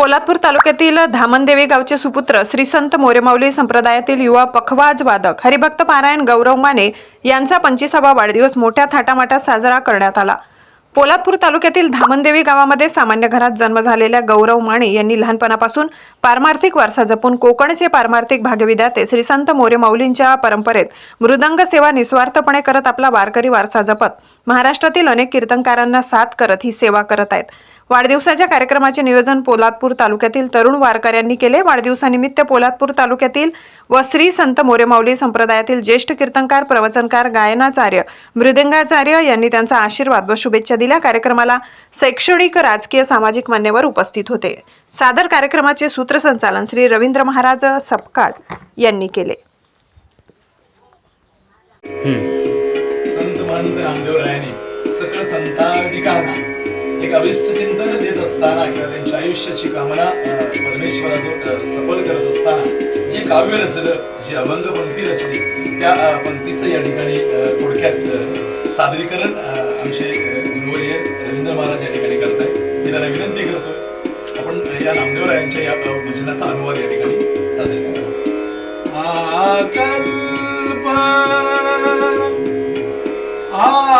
कोल्हापूर तालुक्यातील धामणदेवी गावचे सुपुत्र श्री संत मोरेमाऊली संप्रदायातील युवा पखवाज वादक हरिभक्त पारायण गौरव माने यांचा पंचवीसावा वाढदिवस मोठ्या थाटामाटात साजरा करण्यात आला. पोलादपूर तालुक्यातील धामणदेवी गावामध्ये सामान्य घरात जन्म झालेल्या गौरव माने यांनी लहानपणापासून पारमार्थिक वारसा जपून कोकणचे पारमार्थिक भाग्यविधाते श्री संत मोरे माऊलींच्या परंपरेत मृदंग सेवा निस्वार्थपणे करत आपला वारकरी वारसा जपत महाराष्ट्रातील अनेक कीर्तनकारांना साथ करत ही सेवा करत आहेत. वाढदिवसाच्या कार्यक्रमाचे नियोजन पोलादपूर तालुक्यातील तरुण वारकऱ्यांनी केले. वाढदिवसानिमित्त पोलादपूर तालुक्यातील व श्री संत मोरेमाऊली संप्रदायातील ज्येष्ठ कीर्तनकार प्रवचनकार गायनाचार्य मृदंगाचार्य यांनी त्यांचा आशीर्वाद व शुभेच्छा दिल्या. कार्यक्रमाला शैक्षणिक राजकीय सामाजिक मान्यवर उपस्थित होते. सादर कार्यक्रमाचे सूत्रसंचालन श्री रवींद्र महाराज सपकाळ यांनी केले. संत संताधिकांना एक अभिष्ट चिंतन देत असताना किंवा त्यांच्या आयुष्याची कामना परमेश्वराजवळ सफल करत असताना जे काव्य रचलं जी अभंग पंक्ती रचली त्या पंक्तीचं या ठिकाणी थोडक्यात सादरीकरण आमचे गुरुवर्य रवींद्र महाराज या ठिकाणी करत आहेत मी त्यांना विनंती करतो आपण या नामदेवरायांच्या या भजनाचा अनुवाद या ठिकाणी सादर करू. आ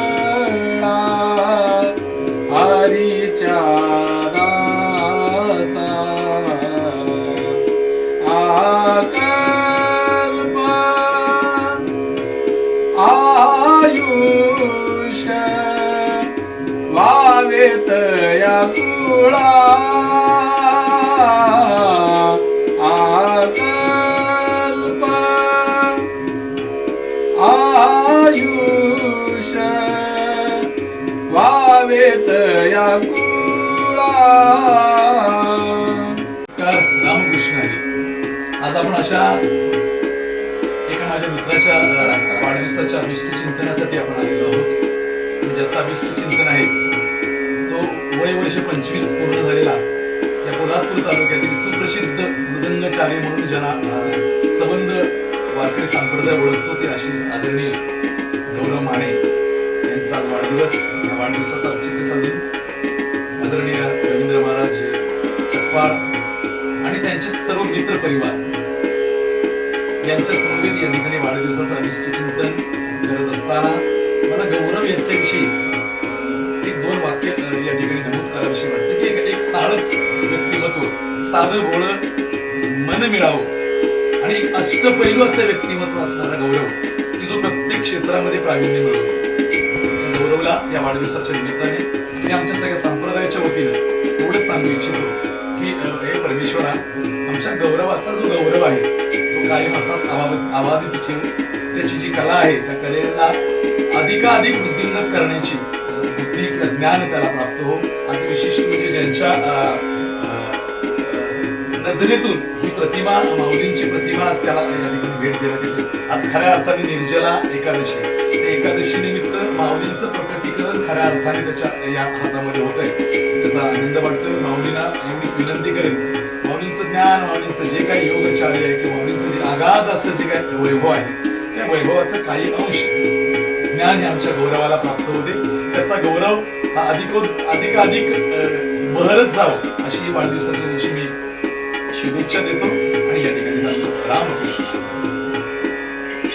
या कुळा आकल्प आयुष वावेत या कुळा रामकृष्ण आज आपण अशा एका माझ्या मित्राच्या वाढदिवसाच्या अभिष्ट चिंतनासाठी आपण आलेलो आहोत. आणि ज्याचा अभिष्ट चिंतन आहे तो वर्ष पंचवीस पूर्ण झालेला या पोलादपूर तालुक्यातील सुप्रसिद्ध मृदंगचार्य म्हणून ज्यांना संबंध वारकरी संप्रदाय ओळखतो ते असे आदरणीय गौरव माने यांचा आज वाढदिवस या वाढदिवसाचा औचित्य साजून आदरणीय रवींद्र महाराज सकपाळ आणि त्यांचे सर्व मित्र परिवार यांच्या समवेत या ठिकाणी वाढदिवसाचं अभिष्ट चिंतन करत असताना मला गौरव यांच्याविषयी एक दोन वाक्य साधं भोळ मन मिळावं. आणि एक अष्टपैलू असं व्यक्तिमत्व असणारा गौरव की जो प्रत्येक क्षेत्रामध्ये प्रावीण्य मिळवतो. गौरवला या वाढदिवसाच्या निमित्ताने मी आमच्या सगळ्या संप्रदायाच्या वतीनं एवढंच सांगू इच्छितो की हे परमेश्वरा आमच्या गौरवाचा जो गौरव आहे तो कायम असाच आवाद आवादित ठेवून त्याची जी कला आहे त्या कलेला अधिकाधिक वृद्धिंगत करण्याची बुद्धी किंवा ज्ञान त्याला प्राप्त हो आज विशिष्ट म्हणजे ज्यांच्या नजरेतून ही प्रतिमा माऊलींची प्रतिमा आज त्याला या ठिकाणी भेट देण्यात येते. आज खऱ्या अर्थाने निर्जला एकादशी एकादशी निमित्त माऊलींचं प्रकटीकरण खऱ्या अर्थाने त्याच्या या हातामध्ये होत आहे त्याचा आनंद वाटतोय. माऊलींना एवढीच विनंती करेन. माऊलींचं ज्ञान माऊलींचं जे काही योगचार्य आहे किंवा माऊलींचं जे आगाध असं जे काही वैभव आहे त्या वैभवाचं काही अंश ज्ञान हे आमच्या गौरवाला प्राप्त होते. त्याचा गौरव हा अधिकोत अधिकाधिक बहरत जावं अशी वाढदिवसाच्या दिवशी शुभेच्छा देतो आणि या ठिकाणी थांबतो. रामकृष्ण